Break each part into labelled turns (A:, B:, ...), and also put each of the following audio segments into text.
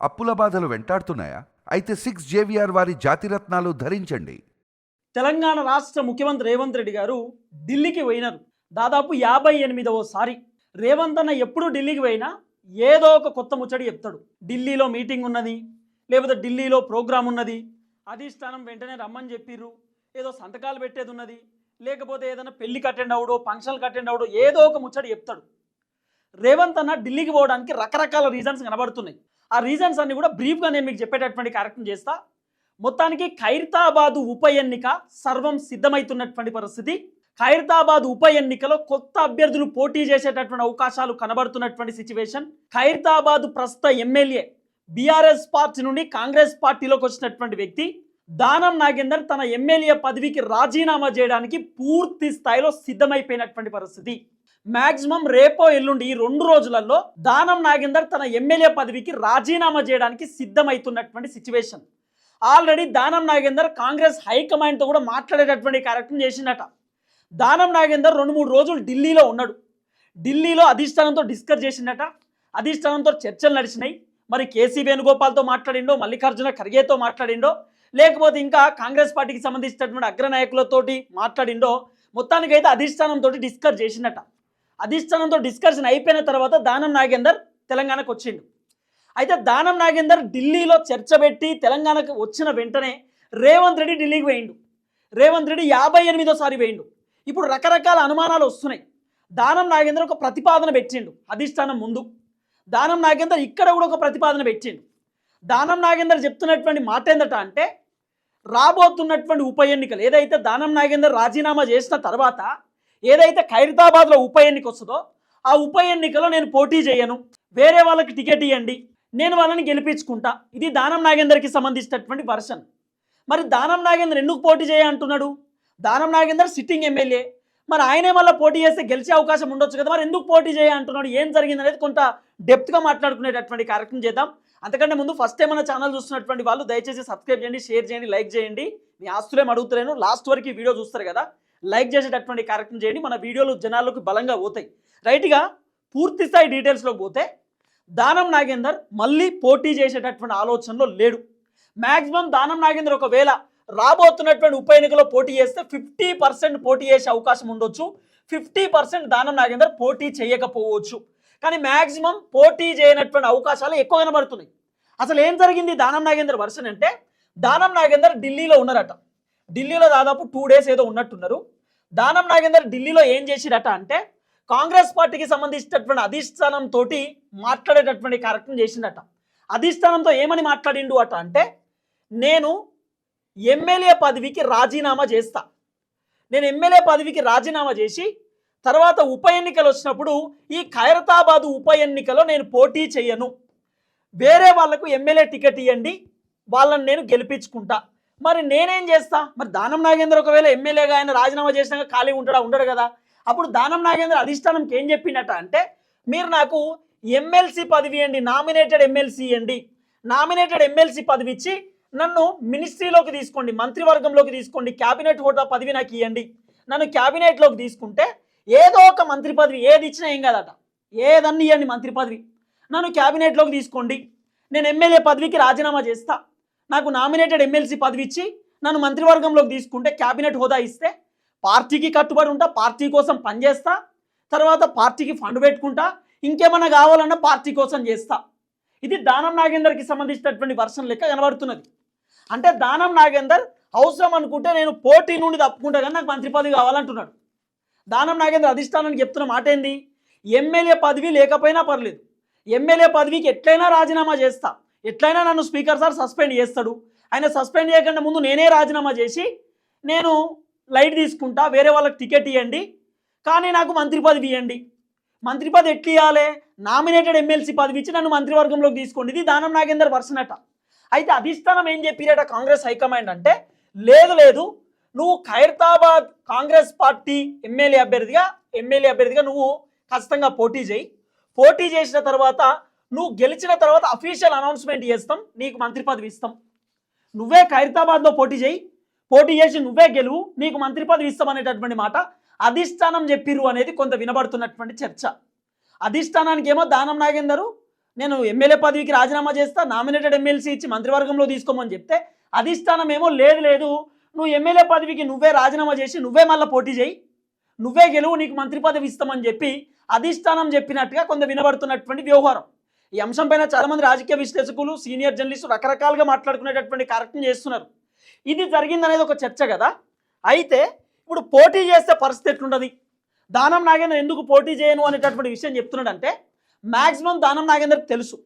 A: అప్పుల బాధలు వెంటాడుతున్నాయా? అయితే సిక్స్ జేవిఆర్ వారి జాతిరత్నాలు ధరించండి.
B: తెలంగాణ రాష్ట్ర ముఖ్యమంత్రి రేవంత్ రెడ్డి గారు ఢిల్లీకి పోయినారు. దాదాపు యాభై ఎనిమిదవసారి రేవంత్ అన్న ఎప్పుడు ఢిల్లీకి పోయినా ఏదో ఒక కొత్త ముచ్చడి చెప్తాడు. ఢిల్లీలో మీటింగ్ ఉన్నది లేకపోతే ఢిల్లీలో ప్రోగ్రాం ఉన్నది. అధిష్టానం వెంటనే రమ్మని చెప్పిర్రు. ఏదో సంతకాలు పెట్టేది ఉన్నది. లేకపోతే ఏదైనా పెళ్ళికి అటెండ్ అవడో ఫంక్షన్కి అటెండ్ అవడో ఏదో ఒక ముచ్చడి చెప్తాడు. రేవంత్ అన్న ఢిల్లీకి పోవడానికి రకరకాల రీజన్స్ కనబడుతున్నాయి. ఆ రీజన్స్ అన్ని కూడా బ్రీఫ్గా నేను మీకు చెప్పేటటువంటి కార్యక్రమం చేస్తా. మొత్తానికి ఖైరతాబాదు ఉప ఎన్నిక సర్వం సిద్ధమవుతున్నటువంటి పరిస్థితి. ఖైరతాబాద్ ఉప ఎన్నికలో కొత్త అభ్యర్థులు పోటీ చేసేటటువంటి అవకాశాలు కనబడుతున్నటువంటి సిచ్యువేషన్ ఖైరతాబాద్ ప్రస్తుత ఎమ్మెల్యే బీఆర్ఎస్ పార్టీ నుండి కాంగ్రెస్ పార్టీలోకి వచ్చినటువంటి వ్యక్తి. దానం నాగేందర్ తన ఎమ్మెల్యే పదవికి రాజీనామా చేయడానికి పూర్తి స్థాయిలో సిద్ధమైపోయినటువంటి పరిస్థితి. మాక్సిమం రేపో ఎల్లుండి ఈ రెండు రోజులలో దానం నాగేందర్ తన ఎమ్మెల్యే పదవికి రాజీనామా చేయడానికి సిద్ధమవుతున్నటువంటి సిచ్యువేషన్. ఆల్రెడీ దానం నాగేందర్ కాంగ్రెస్ హైకమాండ్తో కూడా మాట్లాడేటటువంటి కార్యక్రమం చేసిందట. దానం నాగేందర్ రెండు మూడు రోజులు ఢిల్లీలో ఉన్నాడు. ఢిల్లీలో అధిష్టానంతో డిస్కస్ చేసిందట. అధిష్టానంతో చర్చలు నడిచినాయి. మరి కేసీ వేణుగోపాల్తో మాట్లాడిండో మల్లికార్జున ఖర్గేతో మాట్లాడిండో లేకపోతే ఇంకా కాంగ్రెస్ పార్టీకి సంబంధించినటువంటి అగ్రనాయకులతోటి మాట్లాడిండో మొత్తానికైతే అధిష్టానంతో డిస్కస్ చేసిందట. అధిష్టానంతో డిస్కషన్ అయిపోయిన తర్వాత దానం నాగేందర్ తెలంగాణకు వచ్చిండు. అయితే దానం నాగేందర్ ఢిల్లీలో చర్చ పెట్టి తెలంగాణకు వచ్చిన వెంటనే రేవంత్ రెడ్డి ఢిల్లీకి వేయిండు రేవంత్ రెడ్డి యాభై ఎనిమిదోసారి వేయిండు ఇప్పుడు రకరకాల అనుమానాలు వస్తున్నాయి. దానం నాగేందర్ ఒక ప్రతిపాదన పెట్టిండు అధిష్టానం ముందు. దానం నాగేందర్ ఇక్కడ కూడా ఒక ప్రతిపాదన పెట్టిండు. దానం నాగేందర్ చెప్తున్నటువంటి మాట ఏందట అంటే రాబోతున్నటువంటి ఉప ఎన్నికలు ఏదైతే దానం నాగేందర్ రాజీనామా చేసిన తర్వాత ఏదైతే ఖైరతాబాద్లో ఉప ఎన్నిక వస్తుందో ఆ ఉప ఎన్నికలో నేను పోటీ చేయను. వేరే వాళ్ళకి టికెట్ ఇవ్వండి నేను వాళ్ళని గెలిపించుకుంటా. ఇది దానం నాగేందర్కి సంబంధించినటువంటి వర్షన్. మరి దానం నాగేందర్ ఎందుకు పోటీ చేయ అంటున్నాడు? Danam Nagender sitting MLA. మరి ఆయనే మళ్ళీ పోటీ చేస్తే గెలిచే అవకాశం ఉండొచ్చు కదా. మరి ఎందుకు పోటీ చేయ అంటున్నాడు? ఏం జరిగింది అనేది కొంత డెప్త్గా మాట్లాడుకునేటటువంటి కార్యక్రమం చేద్దాం. అంతకంటే ముందు ఫస్ట్ టైం మన ఛానల్ చూస్తున్నటువంటి వాళ్ళు దయచేసి సబ్స్క్రైబ్ చేయండి షేర్ చేయండి లైక్ చేయండి. మీ ఆస్తులేం అడుగుతలేను. లాస్ట్ వరకు ఈ వీడియో చూస్తారు కదా. లైక్ చేసేటటువంటి కార్యక్రమం చేయండి. మన వీడియోలు జనాల్లోకి బలంగా పోతాయి. రైట్గా పూర్తి స్థాయి డీటెయిల్స్లోకి పోతే దానం నాగేందర్ మళ్ళీ పోటీ చేసేటటువంటి ఆలోచనలో లేడు. మ్యాక్సిమం దానం నాగేందర్ ఒకవేళ రాబోతున్నటువంటి ఉప ఎన్నికలో పోటీ చేస్తే ఫిఫ్టీ పర్సెంట్ పోటీ చేసే అవకాశం ఉండొచ్చు. ఫిఫ్టీ పర్సెంట్ దానం నాగేందర్ పోటీ చేయకపోవచ్చు. కానీ మ్యాక్సిమం పోటీ చేయనటువంటి అవకాశాలు ఎక్కువ కనబడుతున్నాయి. అసలు ఏం జరిగింది దానం నాగేందర్ వర్షన్ అంటే దానం నాగేందర్ ఢిల్లీలో ఉన్నారట. ఢిల్లీలో దాదాపు టూ డేస్ ఏదో ఉన్నట్టున్నారు. దానం నాగేందర్ ఢిల్లీలో ఏం చేసిరట అంటే కాంగ్రెస్ పార్టీకి సంబంధించినటువంటి అధిష్టానం తోటి మాట్లాడేటటువంటి కార్యక్రమం చేసిండట. అధిష్టానంతో ఏమని మాట్లాడిండు అట అంటే నేను ఎమ్మెల్యే పదవికి రాజీనామా చేస్తా. నేను ఎమ్మెల్యే పదవికి రాజీనామా చేసి తర్వాత ఉప ఎన్నికలు వచ్చినప్పుడు ఈ ఖైరతాబాదు ఉప ఎన్నికలో నేను పోటీ చేయను. వేరే వాళ్ళకు ఎమ్మెల్యే టికెట్ ఇవ్వండి వాళ్ళని నేను గెలిపించుకుంటా. మరి నేనేం చేస్తా? మరి దానం నాగేంద్ర ఒకవేళ ఎమ్మెల్యేగా ఆయన రాజీనామా చేసినాక ఖాళీ ఉంటాడా? ఉండడు కదా. అప్పుడు దానం నాగేంద్ర అధిష్టానంకి ఏం చెప్పిండట అంటే మీరు నాకు ఎమ్మెల్సీ పదవి ఇవ్వండి నామినేటెడ్ ఎమ్మెల్సీ ఇవ్వండి. నామినేటెడ్ ఎమ్మెల్సీ పదవి ఇచ్చి నన్ను మినిస్ట్రీలోకి తీసుకోండి మంత్రివర్గంలోకి తీసుకోండి క్యాబినెట్ హోదా పదవి నాకు ఇవ్వండి. నన్ను క్యాబినెట్లోకి తీసుకుంటే ఏదో ఒక మంత్రి పదవి ఏది ఇచ్చినా ఏం కాదట. ఏదన్నీ ఇవ్వండి మంత్రి పదవి. నన్ను క్యాబినెట్లోకి తీసుకోండి. నేను ఎమ్మెల్యే పదవికి రాజీనామా చేస్తా. నాకు నామినేటెడ్ ఎమ్మెల్సీ పదవి ఇచ్చి నన్ను మంత్రివర్గంలోకి తీసుకుంటే క్యాబినెట్ హోదా ఇస్తే పార్టీకి కట్టుబడి ఉంటా పార్టీ కోసం పనిచేస్తా తర్వాత పార్టీకి ఫండ్ పెట్టుకుంటా ఇంకేమన్నా కావాలన్నా పార్టీ కోసం చేస్తా. ఇది దానం నాగేందర్కి సంబంధించినటువంటి వర్షన్ లెక్క కనబడుతున్నది. అంటే దానం నాగేందర్ అవసరం అనుకుంటే నేను పోటీ నుండి తప్పుకుంటా కానీ నాకు మంత్రి పదవి కావాలంటున్నాడు. దానం నాగేందర్ అధిష్టానానికి చెప్తున్న మాట ఏంది? ఎమ్మెల్యే పదవి లేకపోయినా పర్లేదు. ఎమ్మెల్యే పదవికి ఎట్లయినా రాజీనామా చేస్తా. ఎట్లయినా నన్ను స్పీకర్ సార్ సస్పెండ్ చేస్తాడు. ఆయన సస్పెండ్ చేయకుండా ముందు నేనే రాజీనామా చేసి నేను లైట్ తీసుకుంటా వేరే వాళ్ళకి టికెట్ ఇవ్వండి కానీ నాకు మంత్రి పదవి ఇవ్వండి మంత్రి పదవి ఎట్లు ఇవ్వాలి నామినేటెడ్ ఎమ్మెల్సీ పదవి ఇచ్చి నన్ను మంత్రివర్గంలోకి తీసుకోండి. ఇది దానం నాగేందర్ వర్షనట అయితే అధిష్టానం ఏం చెప్పిరట కాంగ్రెస్ హైకమాండ్ అంటే? లేదు లేదు. నువ్వు ఖైరతాబాద్ కాంగ్రెస్ పార్టీ ఎమ్మెల్యే అభ్యర్థిగా ఎమ్మెల్యే అభ్యర్థిగా నువ్వు ఖచ్చితంగా పోటీ చేయి. పోటీ చేసిన తర్వాత నువ్వు గెలిచిన తర్వాత అఫీషియల్ అనౌన్స్మెంట్ చేస్తాం నీకు మంత్రి పదవి ఇస్తాం. నువ్వే ఖైరతాబాద్లో పోటీ చేయి పోటీ చేసి నువ్వే గెలువు నీకు మంత్రి పదవి ఇస్తాం అనేటటువంటి మాట అధిష్టానం చెప్పిర్రు అనేది కొంత వినబడుతున్నటువంటి చర్చ. అధిష్టానానికి ఏమో దానం నాగేందరు నేను ఎమ్మెల్యే పదవికి రాజీనామా చేస్తా నామినేటెడ్ ఎమ్మెల్సీ ఇచ్చి మంత్రివర్గంలో తీసుకోమని చెప్తే అధిష్టానం ఏమో లేదు లేదు నువ్వు ఎమ్మెల్యే పదవికి నువ్వే రాజీనామా చేసి నువ్వే మళ్ళీ పోటీ చేయి నువ్వే గెలువు నీకు మంత్రి పదవి ఇస్తామని చెప్పి అధిష్టానం చెప్పినట్టుగా కొంత వినబడుతున్నటువంటి వ్యవహారం. ఈ అంశం పైన చాలామంది రాజకీయ విశ్లేషకులు సీనియర్ జర్నలిస్టులు రకరకాలుగా మాట్లాడుకునేటటువంటి కార్యక్రమం చేస్తున్నారు. ఇది జరిగిందనేది ఒక చర్చ కదా? అయితే ఇప్పుడు పోటీ చేస్తే పరిస్థితి ఎట్లుండదు దానం నాగేంద్ర ఎందుకు పోటీ చేయను అనేటటువంటి విషయం చెప్తున్నాడంటే మ్యాక్సిమం దానం నాగేందర్కి తెలుసు.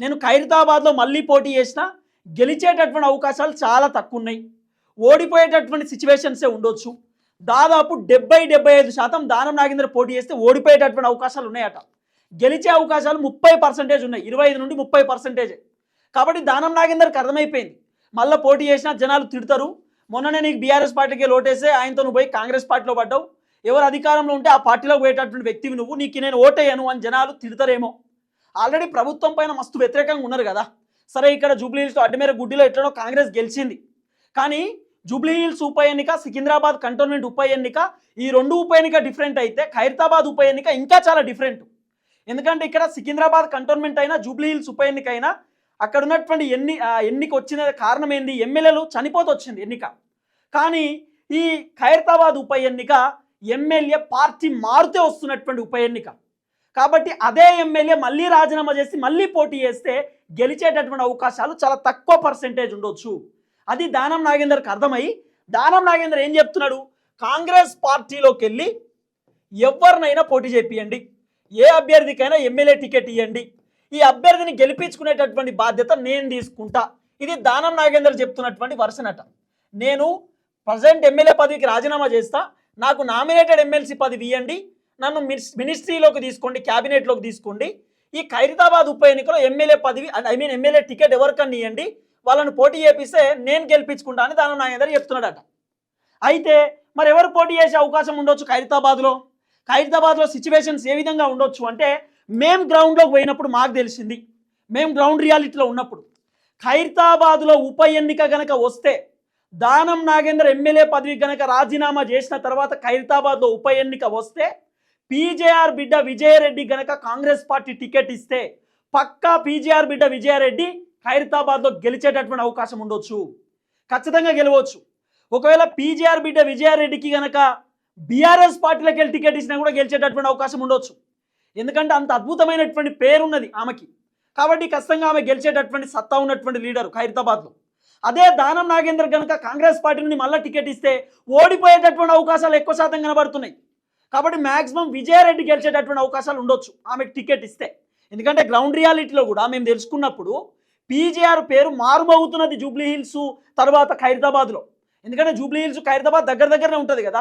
B: నేను ఖైరతాబాద్లో మళ్ళీ పోటీ చేసినా గెలిచేటటువంటి అవకాశాలు చాలా తక్కువ ఉన్నాయి ఓడిపోయేటటువంటి సిచ్యువేషన్సే ఉండొచ్చు. దాదాపు డెబ్బై డెబ్బై ఐదు శాతం దానం నాగేంద్ర పోటీ చేస్తే ఓడిపోయేటటువంటి అవకాశాలు ఉన్నాయట గెలిచే అవకాశాలు ముప్పై పర్సెంటేజ్ ఉన్నాయి. ఇరవై ఐదు నుండి ముప్పై పర్సెంటేజ్. కాబట్టి దానం నాగేందర్కి అర్థమైపోయింది. మళ్ళీ పోటీ చేసినా జనాలు తిడతారు. మొన్ననే నీకు బీఆర్ఎస్ పార్టీకి లోటేస్తే ఆయనతో నువ్వు పోయి కాంగ్రెస్ పార్టీలో పడ్డావు. ఎవరు అధికారంలో ఉంటే ఆ పార్టీలో పోయేటటువంటి వ్యక్తివి నువ్వు. నీకు నేను ఓటేయను అని జనాలు తిడతారేమో. ఆల్రెడీ ప్రభుత్వం పైన మస్తు వ్యతిరేకంగా ఉన్నారు కదా. సరే ఇక్కడ జూబ్లీ హిల్స్ అడ్డమేర గుడ్డిలో ఎట్లనో కాంగ్రెస్ గెలిచింది. కానీ జూబ్లీ హిల్స్ ఉప ఎన్నిక సికింద్రాబాద్ కంటోన్మెంట్ ఉప ఎన్నిక ఈ రెండు ఉప ఎన్నిక డిఫరెంట్ అయితే ఖైరతాబాద్ ఉప ఎన్నిక ఇంకా చాలా డిఫరెంట్. ఎందుకంటే ఇక్కడ సికింద్రాబాద్ కంటోన్మెంట్ అయినా జూబ్లీ హిల్స్ ఉప ఎన్నిక అయినా అక్కడ ఉన్నటువంటి ఎన్ని ఎన్నిక వచ్చిన కారణం ఏంది? ఎమ్మెల్యేలు చనిపోతూ వచ్చింది ఎన్నిక. కానీ ఈ ఖైరతాబాద్ ఉప ఎన్నిక ఎమ్మెల్యే పార్టీ మారుతే వస్తున్నటువంటి ఉప ఎన్నిక. కాబట్టి అదే ఎమ్మెల్యే మళ్ళీ రాజీనామా చేసి మళ్ళీ పోటీ చేస్తే గెలిచేటటువంటి అవకాశాలు చాలా తక్కువ పర్సెంటేజ్ ఉండొచ్చు. అది దానం నాగేందర్కి అర్థమై దానం నాగేందర్ ఏం చెప్తున్నాడు? కాంగ్రెస్ పార్టీలోకి వెళ్ళి ఎవరినైనా పోటీ చేపియండి. ఏ అభ్యర్థికైనా ఎమ్మెల్యే టికెట్ ఇవ్వండి ఈ అభ్యర్థిని గెలిపించుకునేటటువంటి బాధ్యత నేను తీసుకుంటా. ఇది దానం నాగేందర్ చెప్తున్నటువంటి వరుస నట నేను ప్రజెంట్ ఎమ్మెల్యే పదవికి రాజీనామా చేస్తా. నాకు నామినేటెడ్ ఎమ్మెల్సీ పదవి ఇవ్వండి నన్ను మినిస్- మినిస్ట్రీలోకి తీసుకోండి క్యాబినెట్లోకి తీసుకోండి. ఈ ఖైరతాబాద్ ఉప ఎన్నికలో ఎమ్మెల్యే పదవి ఐ మీన్ ఎమ్మెల్యే టికెట్ ఎవరికన్నా ఇవ్వండి వాళ్ళని పోటీ చేపిస్తే నేను గెలిపించుకుంటా అని దానం నాగేందర్ చెప్తున్నాడట. అయితే మరి ఎవరు పోటీ చేసే అవకాశం ఉండొచ్చు ఖైరతాబాద్లో? హైదరాబాద్లో సిచ్యువేషన్స్ ఏ విధంగా ఉండొచ్చు అంటే మేం గ్రౌండ్లోకి పోయినప్పుడు మాకు తెలిసింది. మేము గ్రౌండ్ రియాలిటీలో ఉన్నప్పుడు. ఖైరతాబాద్లో ఉప ఎన్నిక గనక వస్తే దానం నాగేంద్ర ఎమ్మెల్యే పదవి గనక రాజీనామా చేసిన తర్వాత ఖైరతాబాద్లో ఉప ఎన్నిక వస్తే పీజేఆర్ బిడ్డ విజయారెడ్డి గనక కాంగ్రెస్ పార్టీ టికెట్ ఇస్తే పక్కా పీజేఆర్ బిడ్డ విజయారెడ్డి ఖైరతాబాద్లో గెలిచేటటువంటి అవకాశం ఉండొచ్చు. ఖచ్చితంగా గెలవచ్చు. ఒకవేళ పీజేఆర్ బిడ్డ విజయారెడ్డికి గనక బీఆర్ఎస్ పార్టీలకు వెళ్ళి టికెట్ ఇచ్చినా కూడా గెలిచేటటువంటి అవకాశం ఉండొచ్చు. ఎందుకంటే అంత అద్భుతమైనటువంటి పేరున్నది ఆమెకి. కాబట్టి ఖచ్చితంగా ఆమె గెలిచేటటువంటి సత్తా ఉన్నటువంటి లీడర్ ఖైరతాబాద్లో. అదే దానం నాగేందర్ కనుక కాంగ్రెస్ పార్టీ నుండి మళ్ళీ టికెట్ ఇస్తే ఓడిపోయేటటువంటి అవకాశాలు ఎక్కువ శాతం కనబడుతున్నాయి. కాబట్టి మ్యాక్సిమం విజయారెడ్డి గెలిచేటటువంటి అవకాశాలు ఉండొచ్చు ఆమెకు టికెట్ ఇస్తే. ఎందుకంటే గ్రౌండ్ రియాలిటీలో కూడా మేము తెలుసుకున్నప్పుడు పీజీఆర్ పేరు మారుమోగుతున్నది జూబ్లీ హిల్స్ తర్వాత ఖైరతాబాద్లో. ఎందుకంటే జూబ్లీ హిల్స్ ఖైరతాబాద్ దగ్గర దగ్గరనే ఉంటుంది కదా.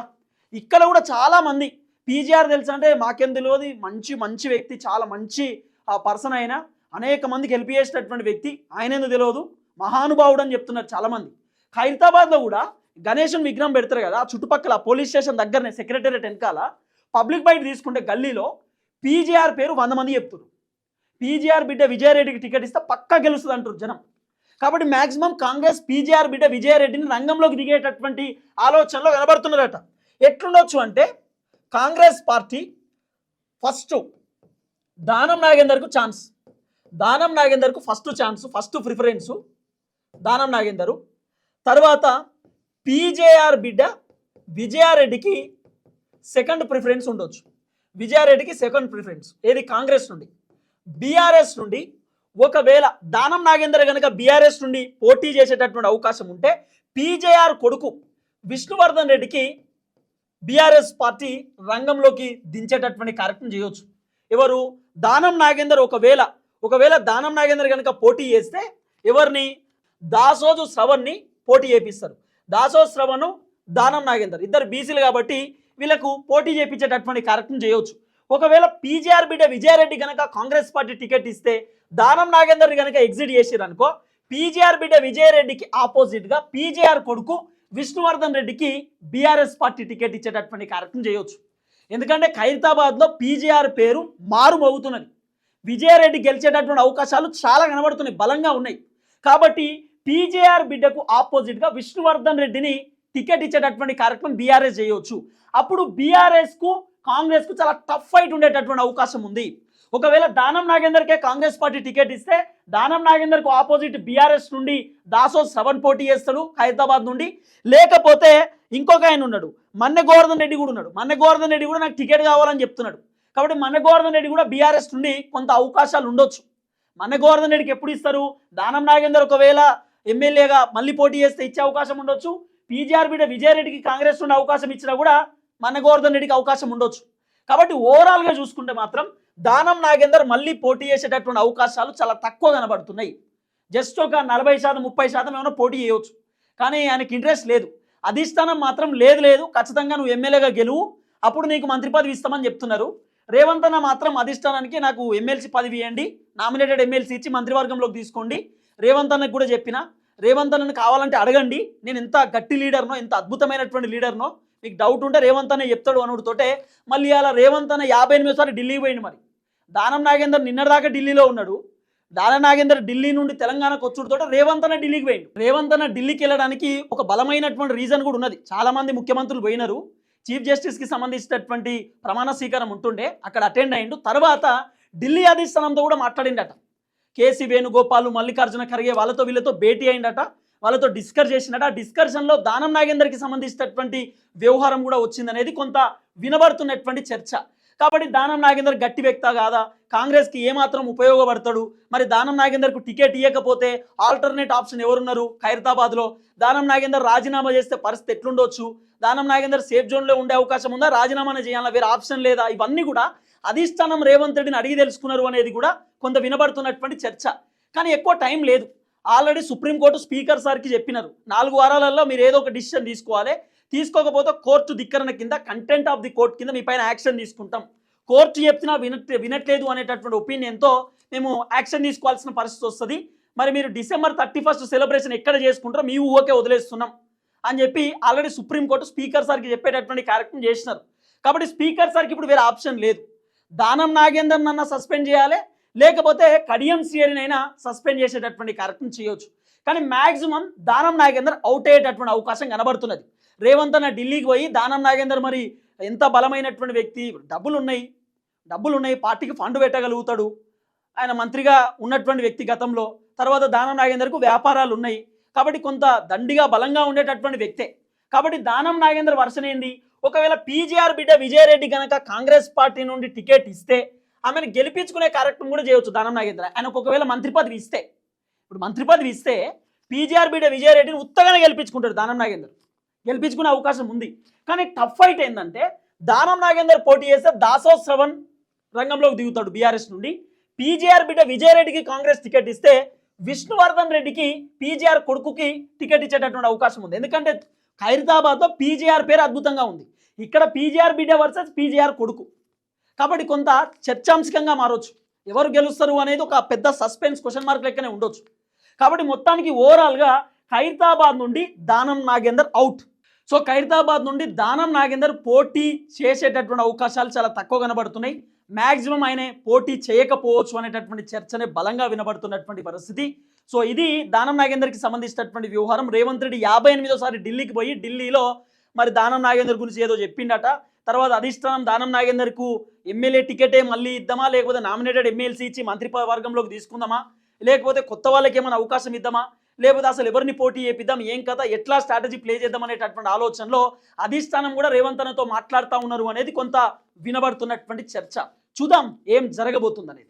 B: ఇక్కడ కూడా చాలా మంది పీజీఆర్ తెలుసు అంటే మాకేం తెలియదు మంచి మంచి వ్యక్తి చాలా మంచి ఆ పర్సన్ అయినా అనేక మందికి హెల్ప్ చేసినటువంటి వ్యక్తి ఆయన ఎందుకు తెలియదు మహానుభావుడు అని చెప్తున్నారు చాలామంది. ఖైరతాబాద్లో కూడా గణేషన్ విగ్రహం పెడతారు కదా చుట్టుపక్కల పోలీస్ స్టేషన్ దగ్గరనే సెక్రటేరియట్ వెనకాల పబ్లిక్ బయట తీసుకుంటే గల్లీలో పీజీఆర్ పేరు వంద మంది చెప్తున్నారు పీజీఆర్ బిడ్డ విజయారెడ్డికి టికెట్ ఇస్తే పక్కా గెలుస్తుంది అంటారు జనం. కాబట్టి మ్యాక్సిమం కాంగ్రెస్ పీజీఆర్ బిడ్డ విజయారెడ్డిని రంగంలోకి దిగేటటువంటి ఆలోచనలో కనబడుతున్నారట ఎట్లుండొచ్చు అంటే కాంగ్రెస్ పార్టీ ఫస్ట్ దానం నాగేందర్కు chance. Danam నాగేందర్కు first chance first preference Danam Nagender. తర్వాత పీజేఆర్ బిడ్డ విజయారెడ్డికి సెకండ్ ప్రిఫరెన్స్ ఉండొచ్చు. విజయారెడ్డికి సెకండ్ ప్రిఫరెన్స్ ఏది కాంగ్రెస్ నుండి. బీఆర్ఎస్ నుండి ఒకవేళ దానం నాగేందర్ కనుక బీఆర్ఎస్ నుండి పోటీ చేసేటటువంటి అవకాశం ఉంటే పీజేఆర్ కొడుకు విష్ణువర్ధన్ రెడ్డికి బీఆర్ఎస్ పార్టీ రంగంలోకి దించేటటువంటి కార్యక్రమం చేయొచ్చు. ఎవరు దానం నాగేందర్ ఒకవేళ ఒకవేళ దానం నాగేందర్ కనుక పోటీ చేస్తే ఎవరిని? దాసోజు శ్రవణ్ని పోటీ చేపిస్తారు. దాసోజు శ్రవణ్ దానం నాగేందర్ ఇద్దరు బీసీలు కాబట్టి వీళ్ళకు పోటీ చేపించేటటువంటి కార్యక్రమం చేయవచ్చు ఒకవేళ పీజీఆర్ బిడ్డ విజయారెడ్డి కనుక కాంగ్రెస్ పార్టీ టికెట్ ఇస్తే దానం నాగేందర్ కనుక ఎగ్జిట్ చేసిరనుకో పీజీఆర్ బిడ్డ విజయారెడ్డికి ఆపోజిట్గా పీజీఆర్ కొడుకు విష్ణువర్ధన్ రెడ్డికి బీఆర్ఎస్ పార్టీ టికెట్ ఇచ్చేటటువంటి కార్యక్రమం చేయవచ్చు ఎందుకంటే ఖైరతాబాద్లో పీజీఆర్ పేరు మారుమవుతున్నది విజయారెడ్డి గెలిచేటటువంటి అవకాశాలు చాలా కనబడుతున్నాయి బలంగా ఉన్నాయి. కాబట్టి పీజేఆర్ బిడ్డకు ఆపోజిట్గా విష్ణువర్ధన్ రెడ్డిని టికెట్ ఇచ్చేటటువంటి కార్యక్రమం బీఆర్ఎస్ చేయవచ్చు అప్పుడు బీఆర్ఎస్కు కాంగ్రెస్కు చాలా టఫ్ ఫైట్ ఉండేటటువంటి అవకాశం ఉంది. ఒకవేళ దానం నాగేందర్కే కాంగ్రెస్ పార్టీ టికెట్ ఇస్తే దానం నాగేందర్కు ఆపోజిట్ బీఆర్ఎస్ నుండి దాసో శ్రవణ్ పోటీ చేస్తాడు హైదరాబాద్ నుండి. లేకపోతే ఇంకొక ఆయన ఉన్నాడు మన్నె గోవర్ధన్ రెడ్డి కూడా ఉన్నాడు. మన్నె గోవర్ధన్ రెడ్డి కూడా నాకు టికెట్ కావాలని చెప్తున్నాడు. కాబట్టి మన్నె గోవర్ధన్ రెడ్డి కూడా బీఆర్ఎస్ నుండి కొంత అవకాశాలు ఉండొచ్చు. మన్నె గోవర్ధన్ రెడ్డికి ఎప్పుడు ఇస్తారు? దానం నాగేందర్ ఒకవేళ ఎమ్మెల్యేగా మళ్ళీ పోటీ చేస్తే ఇచ్చే అవకాశం ఉండొచ్చు. పీజీఆర్ బిడ్డ విజయారెడ్డికి కాంగ్రెస్ నుండి అవకాశం ఇచ్చినా కూడా మన్నె గోవర్ధన్ రెడ్డికి అవకాశం ఉండొచ్చు. కాబట్టి ఓవరాల్గా చూసుకుంటే మాత్రం దానం నాగేందర్ మళ్ళీ పోటీ చేసేటటువంటి అవకాశాలు చాలా తక్కువ కనబడుతున్నాయి. జస్ట్ ఒక నలభై శాతం ముప్పై శాతం ఏమైనా పోటీ చేయవచ్చు. కానీ ఆయనకి ఇంట్రెస్ట్ లేదు. అధిష్టానం మాత్రం లేదు లేదు. ఖచ్చితంగా నువ్వు ఎమ్మెల్యేగా గెలువు. అప్పుడు నీకు మంత్రి పదవి ఇస్తామని చెప్తున్నారు. రేవంత్ అన్న మాత్రం అధిష్టానానికి నాకు ఎమ్మెల్సీ పదవి ఇవ్వండి. నామినేటెడ్ ఎమ్మెల్సీ ఇచ్చి మంత్రివర్గంలోకి తీసుకోండి. రేవంత్ అన్నకు కూడా చెప్పిన. రేవంత్ అన్నను కావాలంటే అడగండి. నేను ఎంత గట్టి లీడర్నో ఎంత అద్భుతమైనటువంటి లీడర్నో మీకు డౌట్ ఉంటే రేవంత్ అనే చెప్తాడు అనుడితోటే మళ్ళీ అలా రేవంత్ అనే యాభై ఎనిమిది సార్లు ఢిల్లీకి పోయింది మరి. దానం నాగేందర్ నిన్నటిదాకా ఢిల్లీలో ఉన్నాడు. దానం నాగేందర్ ఢిల్లీ నుండి తెలంగాణకు వచ్చుడుతో రేవంత్ అన్న ఢిల్లీకి పోయిండు. రేవంత్ అన్న ఢిల్లీకి వెళ్ళడానికి ఒక బలమైనటువంటి రీజన్ కూడా ఉన్నది. చాలామంది ముఖ్యమంత్రులు పోయినారు. చీఫ్ జస్టిస్కి సంబంధించినటువంటి ప్రమాణ స్వీకారం ఉంటుండే అక్కడ అటెండ్ అయిండు. తర్వాత ఢిల్లీ అధిష్టానంతో కూడా మాట్లాడిండట. కేసీ వేణుగోపాల్ మల్లికార్జున ఖర్గే వాళ్ళతో వీళ్ళతో భేటీ అయిందట వాళ్ళతో డిస్కస్ చేసినట ఆ డిస్కషన్లో దానం నాగేందర్కి సంబంధించినటువంటి వ్యవహారం కూడా వచ్చిందనేది కొంత వినబడుతున్నటువంటి చర్చ. కాబట్టి దానం నాగేందర్ గట్టి వ్యక్త కాదా? కాంగ్రెస్కి ఏమాత్రం ఉపయోగపడతాడు? మరి దానం నాగేందర్కు టికెట్ ఇవ్వకపోతే ఆల్టర్నేట్ ఆప్షన్ ఎవరున్నారు? ఖైరతాబాద్లో. దానం నాగేందర్ రాజీనామా చేస్తే పరిస్థితి ఎట్లుండొచ్చు? దానం నాగేందర్ సేఫ్ జోన్లో ఉండే అవకాశం ఉందా? రాజీనామానే చేయాలా వేరే ఆప్షన్ లేదా? ఇవన్నీ కూడా అధిష్టానం రేవంత్ రెడ్డిని అడిగి తెలుసుకున్నారు అనేది కూడా కొంత వినబడుతున్నటువంటి చర్చ. కానీ ఎక్కువ టైం లేదు. ఆల్రెడీ సుప్రీంకోర్టు స్పీకర్ సార్కి చెప్పినారు. నాలుగు వారాలలో మీరు ఏదో ఒక డిసిషన్ తీసుకోవాలి. తీసుకోకపోతే కోర్టు ధిక్కరణ కింద కంటెంట్ ఆఫ్ ది కోర్ట్ కింద మీ పైన యాక్షన్ తీసుకుంటాం. కోర్టు చెప్తున్నా వినట్ వినట్లేదు అనేటటువంటి ఒపీనియన్తో మేము యాక్షన్ తీసుకోవాల్సిన పరిస్థితి వస్తుంది. మరి మీరు డిసెంబర్ థర్టీ ఫస్ట్ సెలబ్రేషన్ ఎక్కడ చేసుకుంటారో మీ ఊహకే వదిలేస్తున్నాం అని చెప్పి ఆల్రెడీ సుప్రీంకోర్టు స్పీకర్ సార్కి చెప్పేటటువంటి కార్యక్రమం చేసినారు. కాబట్టి స్పీకర్ సార్కి ఇప్పుడు వేరే ఆప్షన్ లేదు. దానం నాగేందర్ నన్న సస్పెండ్ చేయాలి. లేకపోతే కడియం సియరినైనా సస్పెండ్ చేసేటటువంటి కార్యక్రమం చేయొచ్చు. కానీ మ్యాక్సిమం దానం నాగేందర్ అవుట్ అయ్యేటటువంటి అవకాశం కనబడుతున్నది. రేవంత్ అన్న ఢిల్లీకి పోయి దానం నాగేందర్ మరి ఎంత బలమైనటువంటి వ్యక్తి డబ్బులు ఉన్నాయి డబ్బులు ఉన్నాయి పార్టీకి ఫండ్ పెట్టగలుగుతాడు. ఆయన మంత్రిగా ఉన్నటువంటి వ్యక్తి గతంలో. తర్వాత దానం నాగేందర్కు వ్యాపారాలు ఉన్నాయి కాబట్టి కొంత దండిగా బలంగా ఉండేటటువంటి వ్యక్తే. కాబట్టి దానం నాగేందర్ వరుసనేంది? ఒకవేళ పీజీఆర్ బిడ్డ విజయరెడ్డి కనుక కాంగ్రెస్ పార్టీ నుండి టికెట్ ఇస్తే ఆమెను గెలిపించుకునే కార్యక్రమం కూడా చేయొచ్చు దానం నాగేంద్ర. ఆయనకు ఒకవేళ మంత్రి పదవి ఇస్తే ఇప్పుడు మంత్రి పదవి ఇస్తే పీజీఆర్ విజయారెడ్డిని విజయరెడ్డిని ఉత్తగానే గెలిపించుకుంటాడు దానం నాగేందర్. గెలిపించుకునే అవకాశం ఉంది. కానీ టఫ్ ఫైట్ ఏంటంటే దానం నాగేందర్ పోటీ చేస్తే దాసో శ్రవణ్ రంగంలోకి దిగుతాడు బీఆర్ఎస్ నుండి. పీజీఆర్ బిడ్డ విజయరెడ్డికి కాంగ్రెస్ టికెట్ ఇస్తే విష్ణువర్ధన్ రెడ్డికి పీజీఆర్ కొడుకుకి టికెట్ ఇచ్చేటటువంటి అవకాశం ఉంది. ఎందుకంటే ఖైరతాబాద్లో పీజీఆర్ పేరు అద్భుతంగా ఉంది. ఇక్కడ పీజీఆర్ బిడ్డ వర్సెస్ పీజీఆర్ కొడుకు. కాబట్టి కొంత చర్చాంశకంగా మారొచ్చు. ఎవరు గెలుస్తారు అనేది ఒక పెద్ద సస్పెన్స్ క్వశ్చన్ మార్క్ లెక్కనే ఉండొచ్చు. కాబట్టి మొత్తానికి ఓవరాల్గా ఖైరతాబాద్ నుండి దానం నాగేందర్ అవుట్. సో ఖైరతాబాద్ నుండి దానం నాగేందర్ పోటీ చేసేటటువంటి అవకాశాలు చాలా తక్కువ కనబడుతున్నాయి. మ్యాక్సిమం ఆయనే పోటీ చేయకపోవచ్చు అనేటటువంటి చర్చనే బలంగా వినబడుతున్నటువంటి పరిస్థితి. సో ఇది దానం నాగేందర్కి సంబంధించినటువంటి వ్యవహారం. రేవంత్ రెడ్డి యాభై ఎనిమిదోసారి ఢిల్లీకి పోయి ఢిల్లీలో మరి దానం నాగేందర్ గురించి ఏదో చెప్పిండట. తర్వాత అధిష్టానం దానం నాగేందర్కు ఎమ్మెల్యే టికెటే మళ్ళీ ఇద్దామా? లేకపోతే నామినేటెడ్ ఎమ్మెల్సీ ఇచ్చి మంత్రి వర్గంలోకి తీసుకుందామా? లేకపోతే కొత్త వాళ్ళకి ఏమైనా అవకాశం ఇద్దామా? లేకపోతే అసలు ఎవరిని పోటీ చేపిద్దాం? ఏం కథ? ఎట్లా స్ట్రాటజీ ప్లే చేద్దాం అనేటటువంటి ఆలోచనలో అధిష్టానం కూడా రేవంత్ అన్నతో మాట్లాడుతూ ఉన్నారు అనేది కొంత వినబడుతున్నటువంటి చర్చ. చూద్దాం ఏం జరగబోతుంది అనేది